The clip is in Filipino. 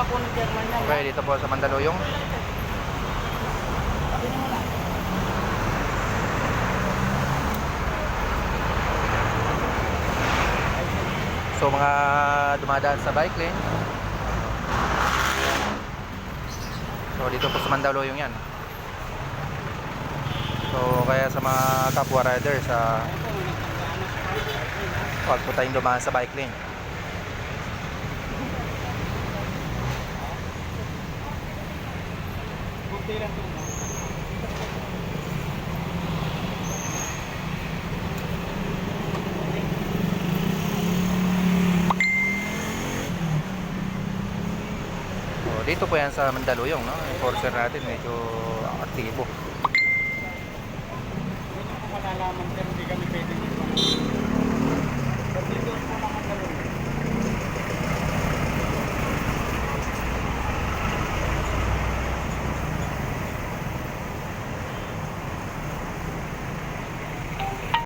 Na po ng chairman yan. Okay, dito po sa Mandaluyong. So mga dumadaan sa bike lane. So dito po sa Mandaluyong yan. So kaya sa mga kapwa rider sa Huwag po tayong dumaan sa bike lane. So, dito po yan sa Mandaluyong, no? Enforcer natin medyo aktibo. Hindi ko malalaman sir